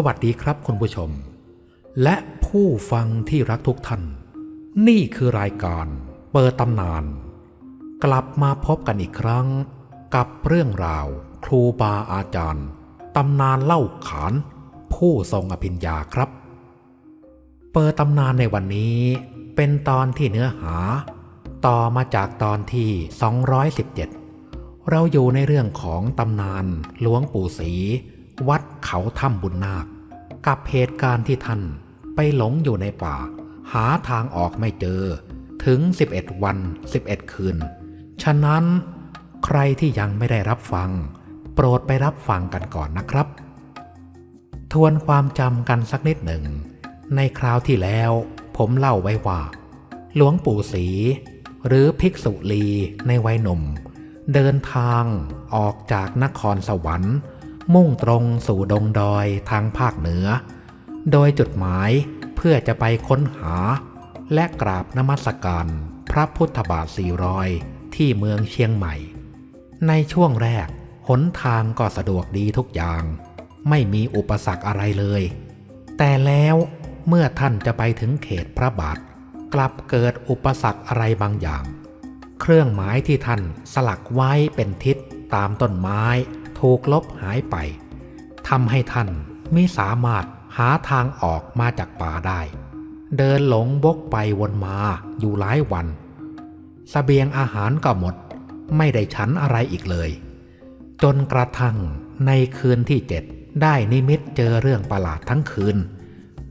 สวัสดีครับคุณผู้ชม และผู้ฟังที่รักทุกท่าน นี่คือรายการเปิดตำนาน กลับมาพบกันอีกครั้ง กับเรื่องราว ครูบาอาจารย์ตำนานเล่าขาน ผู้ทรงอภิญญาครับ เปิดตำนานในวันนี้ เป็นตอนที่เนื้อหา ต่อมาจากตอนที่ 217 เราอยู่ในเรื่องของตำนานหลวงปู่ศรี เขาถ้ำบุญนาค กับเหตุการณ์ที่ท่านไปหลงอยู่ในป่า หาทางออกไม่เจอ ถึง 11 วัน 11 คืน ฉะนั้นใครที่ยังไม่ได้รับฟัง โปรดไปรับฟังกันก่อนนะครับ ทวนความจำกันสักนิดหนึ่ง ในคราวที่แล้วผมเล่าไว้ว่า หลวงปู่ศรีหรือภิกษุลีในวัยหนุ่ม เดินทางออกจากนครสวรรค์ มุ่งตรงสู่ดงดอยทางภาคเหนือ โดยจุดหมายเพื่อจะไปค้นหา และกราบนมัสการพระพุทธบาทสี่รอยที่เมืองเชียงใหม่ ในช่วงแรกหนทางก็สะดวกดีทุกอย่าง ไม่มีอุปสรรคอะไรเลย แต่แล้วเมื่อท่านจะไปถึงเขตพระบาทกลับเกิดอุปสรรคอะไรบางอย่าง เครื่องหมายที่ท่านสลักไว้เป็นทิศตามต้นไม้ ถูกลบหายไปทำให้ท่านไม่สามารถหาทางออกมาจากป่าได้ เดินหลงบกไปวนมาอยู่หลายวันสเสบียงอาหารก็หมด ไม่ได้ฉันอะไรอีกเลย จนกระทั่งในคืนที่เจ็ดได้นิมิตเจอเรื่องประหลาดทั้งคืน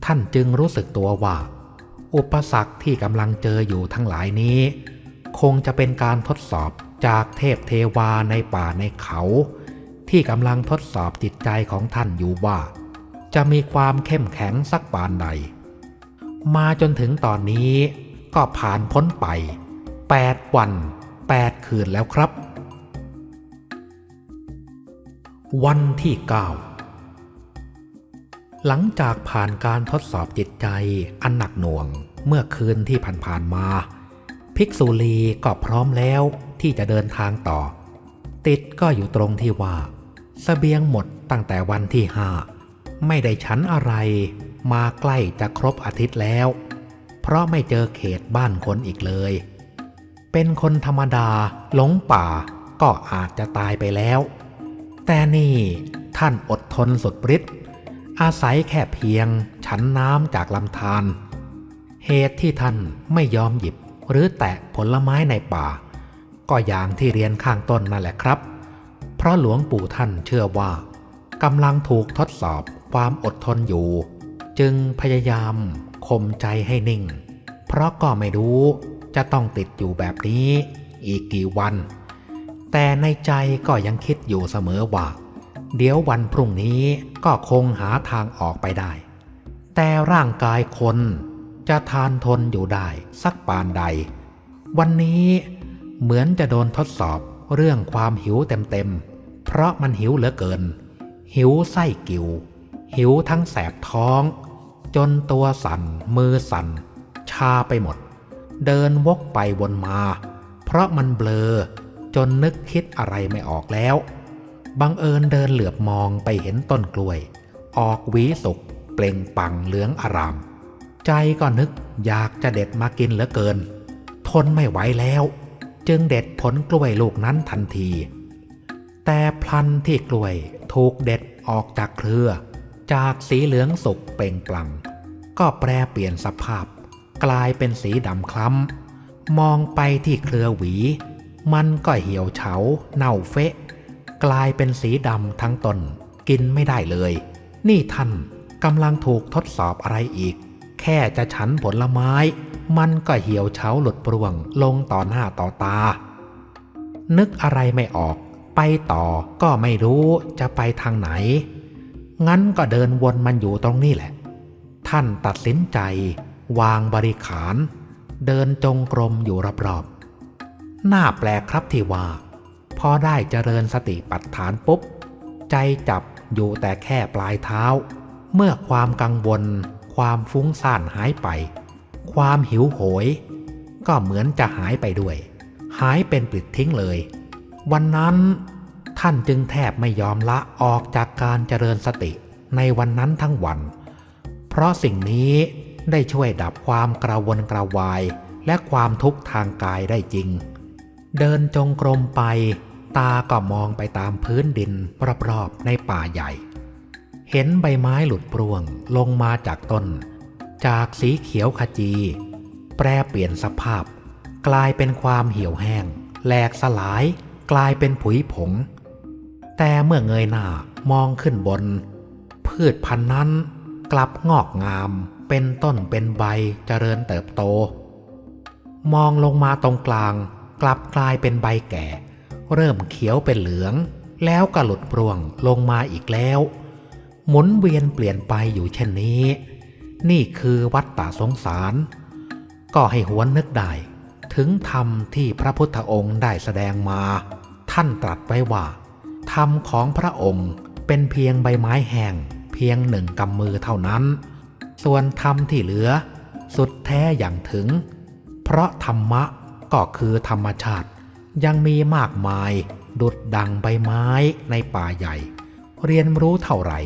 ท่านจึงรู้สึกตัวว่า อุปสรรคที่กำลังเจออยู่ทั้งหลายนี้ คงจะเป็นการทดสอบจากเทพเทวาในป่าในเขา ที่กำลังทดสอบจิตใจของท่านอยู่ว่า จะมีความเข้มแข็งสักปานใด มาจนถึงตอนนี้ก็ผ่านพ้นไป 8 วัน 8 คืนแล้วครับ วันที่ 9 หลังจากผ่านการทดสอบจิตใจอันหนักหน่วงเมื่อคืนที่ผ่านๆมา ภิกษุลีก็พร้อมแล้วที่จะเดินทางต่อ ติดก็อยู่ตรงที่ว่า สเสบียงหมดตั้งแต่วันที่ห้าไม่ได้ชั้นอะไร มาใกล้จะครบอาทิตย์แล้ว เพราะไม่เจอเขตบ้านคนอีกเลย เป็นคนธรรมดาหลงป่าก็อาจจะตายไปแล้ว แต่นี่ท่านอดทนสุดฤทธิ์อาศัยแค่เพียงฉันน้ำจากลำธารเหตุที่ท่านไม่ยอมหยิบหรือแตะผลไม้ในป่า ก็อย่างที่เรียนข้างต้นนั่นแหละครับ พราะหลวงปู่ท่านเชื่อว่ากำลังถูกทดสอบความอดทนอยู่ จึงพยายามข่มใจให้นิ่ง เพราะก็ไม่รู้จะต้องติดอยู่แบบนี้อีกกี่วัน แต่ในใจก็ยังคิดอยู่เสมอว่า เดี๋ยววันพรุ่งนี้ก็คงหาทางออกไปได้ แต่ร่างกายคนจะทานทนอยู่ได้สักปานใด วันนี้เหมือนจะโดนทดสอบ เรื่องความหิวเต็มๆ เพราะมันหิวเหลือเกิน หิวไส้กิวหิวทั้งแสบท้อง จนตัวสั่น มือสั่น ชาไปหมด เดินวกไปวนมา เพราะมันเบลอ จนนึกคิดอะไรไม่ออกแล้ว บังเอิญเดินเหลือบมองไปเห็นต้นกล้วย ออกหวีสุกเปล่งปังเหลืองอาราม ใจก็นึกอยากจะเด็ดมากินเหลือเกิน ทนไม่ไหวแล้ว จึงเด็ดผลกล้วยลูกนั้นทันที แต่พลันที่กล้วยถูกเด็ดออกจากเครือ จากสีเหลืองสุกเปล่งปลั่ง ก็แปรเปลี่ยนสภาพ กลายเป็นสีดำคล้ำ มองไปที่เครือหวี มันก็เหี่ยวเฉา เน่าเฟะ กลายเป็นสีดำทั้งตนกินไม่ได้เลย นี่ท่านกำลังถูกทดสอบอะไรอีก แค่จะฉันผลไม้ มันก็เหี่ยวเฉาหลุดปร่วงลงต่อหน้าต่อตา นึกอะไรไม่ออก ไปต่อก็ไม่รู้จะไปทางไหน งั้นก็เดินวนมันอยู่ตรงนี้แหละ ท่านตัดสินใจ วางบริขาร เดินจงกรมอยู่รอบๆน่าแปลกครับที่ว่า พอได้เจริญสติปัฏฐานปุ๊บ ใจจับอยู่แต่แค่ปลายเท้า เมื่อความกังวล ความฟุ้งซ่านหายไป ความหิวโหย ก็เหมือนจะหายไปด้วย หายเป็นปลิดทิ้งเลย วันนั้นท่านจึงแทบไม่ยอมละออกจากการเจริญสติในวันนั้นทั้งวัน เพราะสิ่งนี้ได้ช่วยดับความกระวนกระวายและความทุกข์ทางกายได้จริง เดินจงกรมไป ตาก็มองไปตามพื้นดินรอบๆในป่าใหญ่ เห็นใบไม้หลุดปรวงลงมาจากต้น จากสีเขียวขจี แปรเปลี่ยนสภาพ กลายเป็นความเหี่ยวแห้งแหลกสลายกลายเป็นผุยผง แต่เมื่อเงยหน้ามองขึ้นบน พืชพันธุ์นั้นกลับงอกงามเป็นต้นเป็นใบเจริญเติบโต มองลงมาตรงกลาง กลับกลายเป็นใบแก่ เริ่มเขียวเป็นเหลือง แล้วก็หลุดปรวงลงมาอีกแล้ว หมุนเวียนเปลี่ยนไปอยู่เช่นนี้ นี่คือวัฏฏะสงสาร ก็ให้หวนนึกได้ ถึงธรรมที่พระพุทธองค์ได้แสดงมา ท่านตรัสไว้ว่า ธรรมของพระองค์เป็นเพียงใบไม้แห้งเพียงหนึ่งกำมือเท่านั้น ส่วนธรรมที่เหลือ สุดแท้อย่างถึง เพราะธรรมะก็คือธรรมชาติ ยังมีมากมายดุดดังใบไม้ในป่าใหญ่ เรียนรู้เท่าไหร่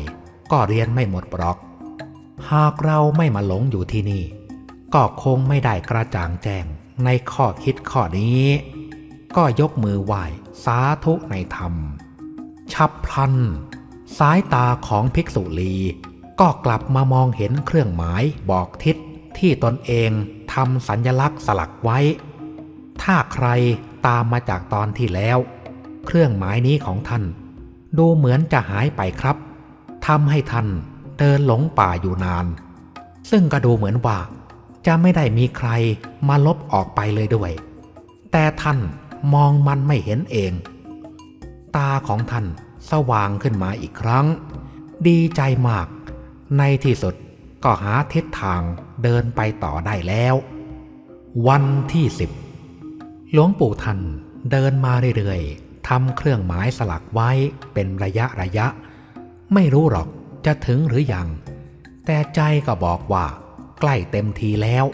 ก็เรียนไม่หมดปรอก หากเราไม่มาหลงอยู่ที่นี่ ก็คงไม่ได้กระจ่างแจ้งในข้อคิดข้อนี้ ก็ยกมือไหว้สาธุในธรรม ฉับพลัน สายตาของภิกษุลีก็กลับมามองเห็นเครื่องหมายบอกทิศที่ตนเองทำสัญญลักษณ์สลักไว้ ถ้าใครตามมาจากตอนที่แล้ว เครื่องหมายนี้ของท่าน ดูเหมือนจะหายไปครับทำให้ท่าน เดินหลงป่าอยู่นาน ซึ่งก็ดูเหมือนว่า จะไม่ได้มีใครมาลบออกไปเลยด้วย แต่ท่านมองมันไม่เห็นเอง ตาของท่านสว่างขึ้นมาอีกครั้ง ดีใจมาก ในที่สุดก็หาทิศทางเดินไปต่อได้แล้ว วันที่สิบหลวงปู่ท่านเดินมาเรื่อยๆทำเครื่องหมายสลักไว้เป็นระยะระยะ ไม่รู้หรอก จะถึงหรือยัง แต่ใจก็บอกว่า ใกล้เต็มทีแล้ว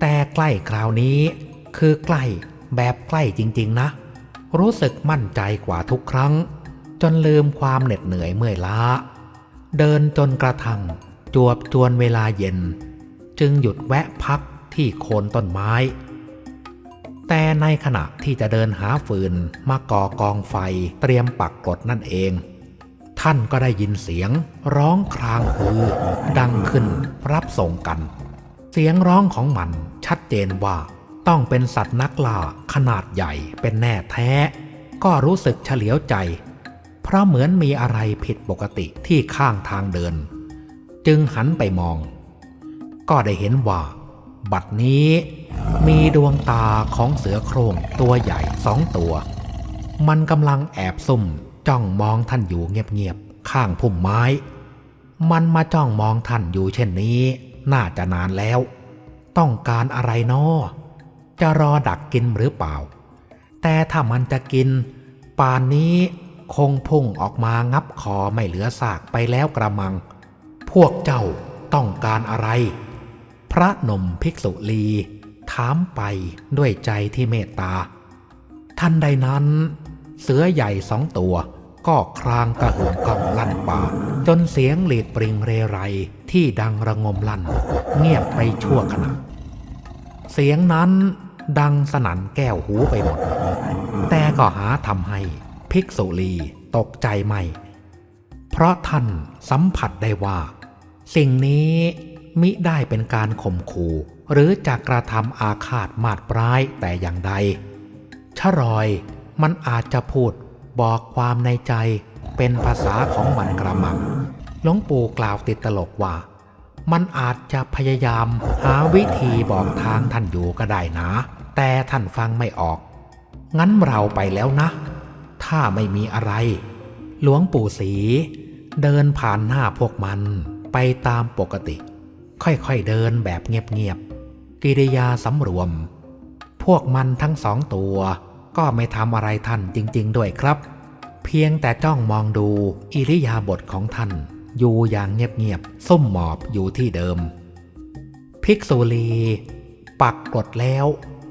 แต่ใกล้คราวนี้ คือใกล้แบบใกล้จริง ๆ นะ รู้สึกมั่นใจกว่าทุกครั้ง จนลืมความเหน็ดเหนื่อยเมื่อยล้า เดินจนกระทั่งจวบจวนเวลาเย็น จึงหยุดแวะพักที่โคนต้นไม้ แต่ในขณะที่จะเดินหาฟืนมาก่อกองไฟเตรียมปักกดนั่นเอง ท่านก็ได้ยินเสียง ร้องครางฮือ ดังขึ้นรับส่งกัน เสียงร้องของมันชัดเจนว่าต้องเป็นสัตว์นักล่าขนาดใหญ่เป็นแน่แท้ ก็รู้สึกเฉลียวใจ เพราะเหมือนมีอะไรผิดปกติที่ข้างทางเดิน จึงหันไปมอง ก็ได้เห็นว่า บัดนี้มีดวงตาของเสือโคร่งตัวใหญ่สองตัว มันกำลังแอบซุ่ม จ้องมองท่านอยู่เงียบๆข้างพุ่มไม้ มันมาจ้องมองท่านอยู่เช่นนี้ น่าจะนานแล้ว ต้องการอะไรนอจะรอดักกินหรือเปล่า แต่ถ้ามันจะกิน ป่านนี้คงพุ่งออกมางับคอไม่เหลือซากไปแล้วกระมัง พวกเจ้าต้องการอะไร พระนมภิกษุลีถามไปด้วยใจที่เมตตาทันใดนั้น เสือใหญ่สองตัว ก็ครางกระหึ่มกำลั่นป่า จนเสียงหลีดปริงเรไรที่ดังระงมลั่น เงียบไปชั่วขณะ เสียงนั้นดังสนั่นแก้วหูไปหมด แต่ก็หาทำให้ภิกษุลีตกใจไม่ เพราะท่านสัมผัสได้ว่า สิ่งนี้มิได้เป็นการข่มขู่หรือจะกระทำอาฆาตมาดปร้ายแต่อย่างใดชะรอย มันอาจจะพูดบอกความในใจเป็นภาษาของมันกระมังหลวงปู่กล่าวติดตลกว่า มันอาจจะพยายามหาวิธีบอกทางท่านอยู่ก็ได้นะ แต่ท่านฟังไม่ออก งั้นเราไปแล้วนะ ถ้าไม่มีอะไร หลวงปู่ศรีเดินผ่านหน้าพวกมันไปตามปกติ ค่อยๆเดินแบบเงียบๆกิริยาสำรวม พวกมันทั้งสองตัว ก็ไม่ทำอะไรท่านจริง ๆ ด้วยครับ เพียงแต่จ้องมองดูอิริยาบถของท่าน อยู่อย่างเงียบๆส้มหมอบอยู่ที่เดิม ภิกษุลี ปักกดแล้ว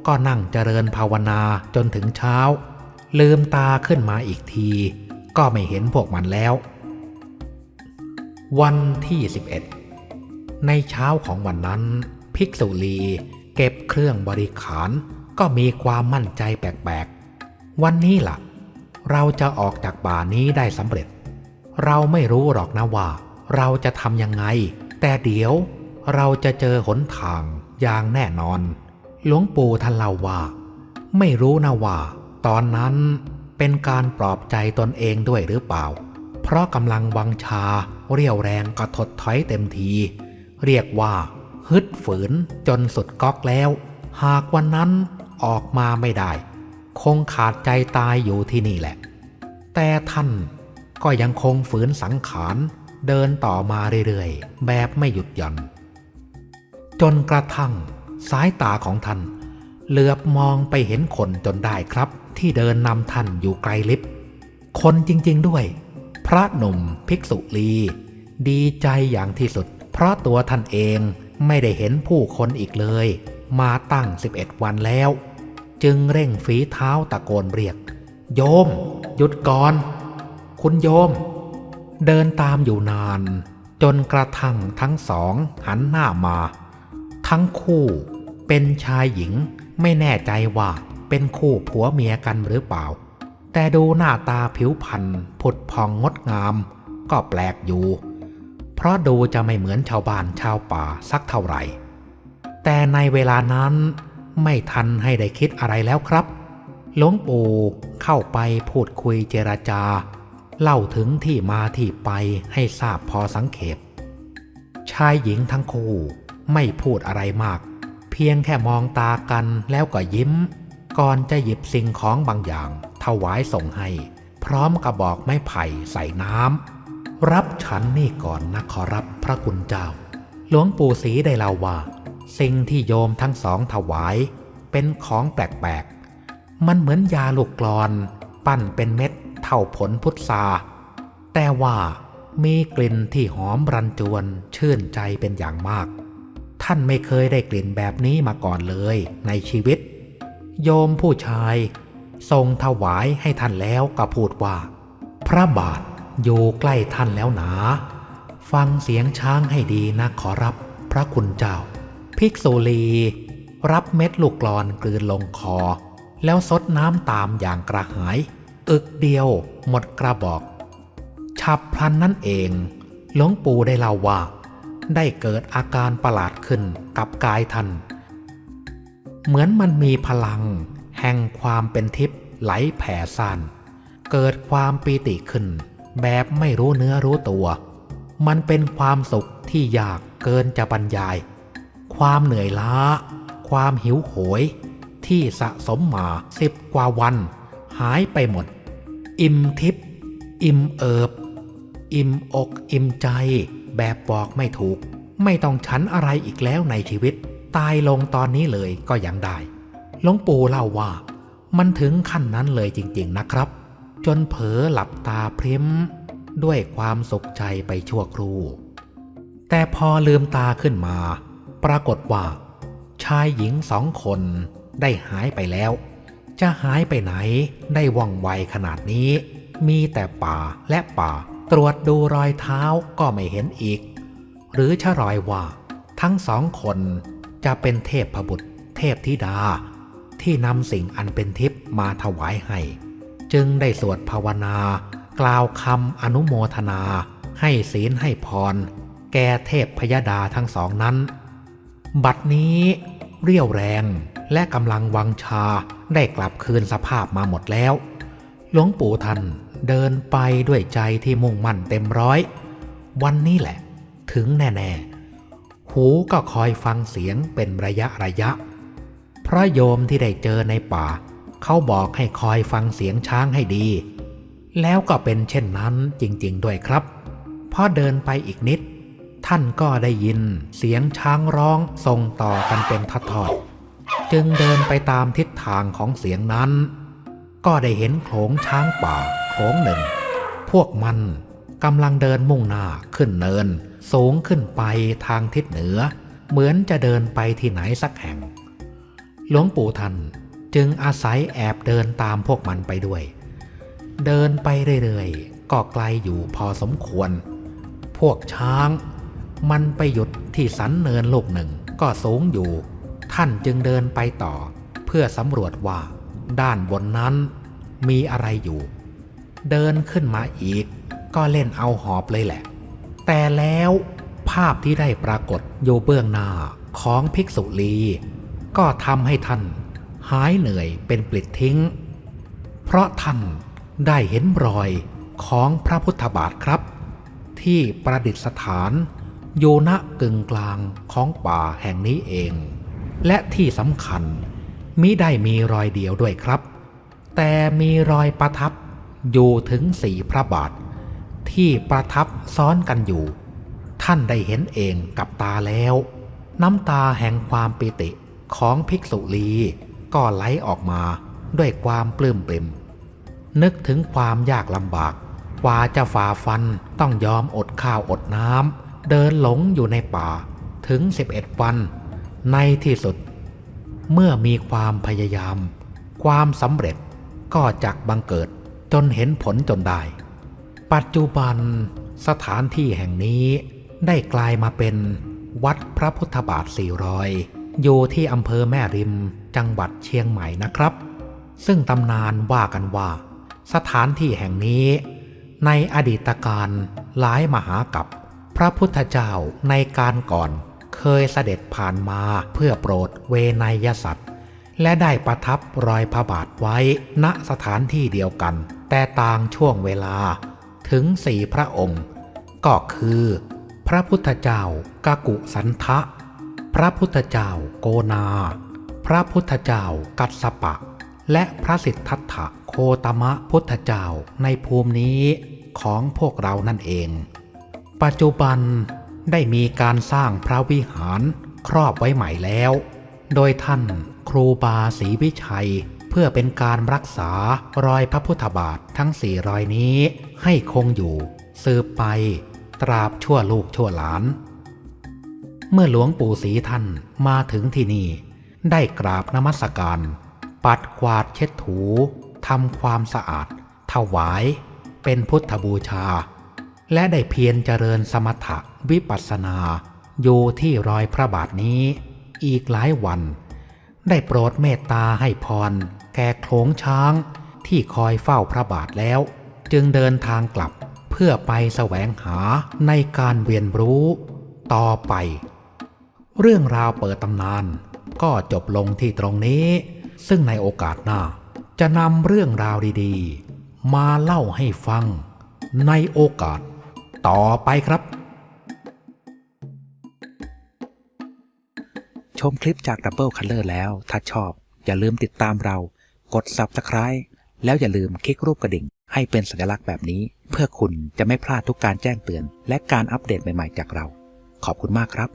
ก็นั่งเจริญภาวนาจนถึงเช้า ลืมตาขึ้นมาอีกที ก็ไม่เห็นพวกมันแล้ว วันที่ 11 ในเช้าของวันนั้น ภิกษุลีเก็บเครื่องบริขารก็มีความมั่นใจแปลกๆ วันนี้ล่ะ เราจะออกจากป่านี้ได้สำเร็จ เราไม่รู้หรอกนะว่า เราจะทำยังไง แต่เดี๋ยวเราจะเจอหนทางอย่างแน่นอน หลวงปู่ท่านเล่าว่า ไม่รู้นะว่า ตอนนั้นเป็นการปลอบใจตนเองด้วยหรือเปล่า เพราะกำลังวังชาเรียวแรงกระถดถอยเต็มที เรียกว่าฮึดฝืนจนสุดก๊อกแล้ว หากวันนั้นออกมาไม่ได้ คงขาดใจตายอยู่ที่นี่แหละ แต่ท่านก็ยังคงฝืนสังขารเดินต่อมาเรื่อยๆ แบบไม่หยุดหย่อน จนกระทั่งสายตาของท่าน เหลือบมองไปเห็นคนจนได้ครับ ที่เดินนำท่านอยู่ไกลลิบคนจริงๆด้วย พระหนุ่มภิกษุลี ดีใจอย่างที่สุด เพราะตัวท่านเองไม่ได้เห็นผู้คนอีกเลย มาตั้ง 11 วันแล้ว จึงเร่งฝีเท้าตะโกนเรียก โยม หยุดก่อน คุณโยม เดินตามอยู่นาน จนกระทั่งทั้งสองหันหน้ามา ทั้งคู่เป็นชายหญิงไม่แน่ใจว่าเป็นคู่ผัวเมียกันหรือเปล่า แต่ดูหน้าตาผิวพรรณผุดพองงดงาม ก็แปลกอยู่ เพราะดูจะไม่เหมือนชาวบ้านชาวป่าสักเท่าไหร่ แต่ในเวลานั้น ไม่ทันให้ได้คิดอะไรแล้วครับหลวงปู่เข้าไปพูดคุยเจรจา เล่าถึงที่มาที่ไปให้ทราบพอสังเขปชายหญิงทั้งคู่ไม่พูดอะไรมาก เพียงแค่มองตากันแล้วก็ยิ้ม ก่อนจะหยิบสิ่งของบางอย่าง ถวายส่งให้ พร้อมกระบอกไม้ไผ่ใส่น้ำรับฉันนี่ก่อนนะขอรับพระคุณเจ้า หลวงปู่ศรีได้เล่าว่า สิ่งที่โยมทั้งสองถวายเป็นของแปลกๆ มันเหมือนยาลูกกรอน ปั้นเป็นเม็ดเท่าผลพุทราแต่ว่ามีกลิ่นที่หอมรันจวนชื่นใจเป็นอย่างมาก ท่านไม่เคยได้กลิ่นแบบนี้มาก่อนเลยในชีวิต โยมผู้ชาย ทรงถวายให้ท่านแล้วก็พูดว่า พระบาทอยู่ใกล้ท่านแล้วหนา ฟังเสียงช้างให้ดีนะขอรับพระคุณเจ้า ภิกษุลี รับเม็ดลูกกลอนกลืนลงคอ แล้วซดน้ำตามอย่างกระหาย อึกเดียวหมดกระบอก ฉับพลันนั่นเอง หลวงปู่ได้เล่าว่า ได้เกิดอาการประหลาดขึ้นกับกายท่านเหมือนมันมีพลัง แห่งความเป็นทิพย์ไหลแผ่ซ่านเกิดความปีติขึ้น แบบไม่รู้เนื้อรู้ตัว มันเป็นความสุขที่ยากเกินจะบรรยาย ความเหนื่อยล้า ความหิวโหย ที่สะสมมาสิบกว่าวัน หายไปหมด อิ่มทิพย์อิ่มเอิบ อิ่มอกอิ่มใจ แบบบอกไม่ถูก ไม่ต้องฉันอะไรอีกแล้วในชีวิต ตายลงตอนนี้เลยก็ยังได้หลวงปู่เล่าว่า มันถึงขั้นนั้นเลยจริง ๆนะครับ จนเผลอหลับตาพริมด้วยความสุขใจไปชั่วครู่ แต่พอลืมตาขึ้นมา ปรากฏว่า ชายหญิงสองคนได้หายไปแล้ว จะหายไปไหนได้ว่องไวขนาดนี้ มีแต่ป่าและป่า ตรวจดูรอยเท้าก็ไม่เห็นอีก หรือชะรอยว่า ทั้งสองคนจะเป็นเทพบุตร เทพธิดา ที่นำสิ่งอันเป็นทิพย์มาถวายให้ จึงได้สวดภาวนากล่าวคำอนุโมทนา ให้ศีลให้พร แก่เทพพยดาทั้งสองนั้น บัดนี้เรี่ยวแรงและกำลังวังชาได้กลับคืนสภาพมาหมดแล้ว หลวงปู่ท่านเดินไปด้วยใจที่มุ่งมั่นเต็มร้อย วันนี้แหละ ถึงแน่ๆ หูก็คอยฟังเสียงเป็นระยะระยะ พระโยมที่ได้เจอในป่า เขาบอกให้คอยฟังเสียงช้างให้ดี แล้วก็เป็นเช่นนั้นจริงๆด้วยครับพอเดินไปอีกนิด ท่านก็ได้ยินเสียงช้างร้องส่งต่อกันเป็นทอดๆจึงเดินไปตามทิศทางของเสียงนั้น ก็ได้เห็นโขลงช้างป่าโขลงหนึ่ง พวกมันกำลังเดินมุ่งหน้าขึ้นเนิน สูงขึ้นไปทางทิศเหนือ เหมือนจะเดินไปที่ไหนสักแห่ง หลวงปู่ท่านจึงอาศัยแอบเดินตามพวกมันไปด้วย เดินไปเรื่อยๆก็ไกลอยู่พอสมควร พวกช้าง มันไปหยุดที่สันเนินลูกหนึ่งก็สูงอยู่ ท่านจึงเดินไปต่อ เพื่อสำรวจว่า ด้านบนนั้นมีอะไรอยู่ เดินขึ้นมาอีก ก็เล่นเอาหอบเลยแหละ แต่แล้วภาพที่ได้ปรากฏอยู่เบื้องหน้าของภิกษุลี ก็ทำให้ท่านหายเหนื่อยเป็นปลิดทิ้ง เพราะท่านได้เห็นรอยของพระพุทธบาทครับ ที่ประดิษฐาน อยู่ณกึ่งกลางของป่าแห่งนี้เอง และที่สำคัญมิได้มีรอยเดียวด้วยครับ แต่มีรอยประทับอยู่ถึงสี่พระบาท ที่ประทับซ้อนกันอยู่ ท่านได้เห็นเองกับตาแล้ว น้ำตาแห่งความปิติของภิกษุลีก็ไหลออกมาด้วยความปลื้มปริ่มนึกถึงความยากลำบากกว่าจะฝ่าฟันต้องยอมอดข้าวอดน้ำ เดินหลงอยู่ในป่าถึง 11 วัน ในที่สุด เมื่อมีความพยายาม ความสำเร็จก็จักบังเกิดจนเห็นผลจนได้ ปัจจุบันสถานที่แห่งนี้ได้กลายมาเป็นวัดพระพุทธบาทสี่รอยอยู่ที่อำเภอแม่ริมจังหวัดเชียงใหม่นะครับ ซึ่งตำนานว่ากันว่า สถานที่แห่งนี้ ในอดีตการหลายมหากับ พระพุทธเจ้าในการก่อนเคยเสด็จผ่านมาเพื่อโปรดเวนยสัตว์และได้ประทับรอยพระบาทไว้ณสถานที่เดียวกัน แต่ต่างช่วงเวลาถึงสี่พระองค์ ก็คือ พระพุทธเจ้ากากุสันทะ พระพุทธเจ้าโกนา พระพุทธเจ้ากัสสปะ และพระสิทธัตถะโคตมะพุทธเจ้าในภูมินี้ของพวกเรานั่นเอง ปัจจุบันได้มีการสร้างพระวิหารครอบไว้ใหม่แล้ว โดยท่านครูบาศรีวิชัย เพื่อเป็นการรักษารอยพระพุทธบาททั้งสี่รอยนี้ให้คงอยู่ สืบไปตราบชั่วลูกชั่วหลาน เมื่อหลวงปู่ศรีท่านมาถึงที่นี่ ได้กราบนมัสการ ปัดกวาดเช็ดถูทำความสะอาด ถวาย เป็นพุทธบูชา และได้เพียรเจริญสมถะวิปัสสนาอยู่ที่รอยพระบาทนี้ อีกหลายวัน ได้โปรดเมตตาให้พร แก่โขงช้างที่คอยเฝ้าพระบาทแล้ว จึงเดินทางกลับเพื่อไปแสวงหาในการเรียนรู้ต่อไป เรื่องราวเปิดตำนานก็จบลงที่ตรงนี้ ซึ่งในโอกาสหน้า จะนำเรื่องราวดีๆ มาเล่าให้ฟังในโอกาส ต่อไปครับ ชมคลิปจาก Double Color แล้ว ถ้าชอบ อย่าลืมติดตามเรา กด Subscribe แล้วอย่าลืมคลิกรูปกระดิ่ง ให้เป็นสัญลักษณ์แบบนี้ เพื่อคุณจะไม่พลาดทุกการแจ้งเตือน และการอัปเดตใหม่ๆจากเรา ขอบคุณมากครับ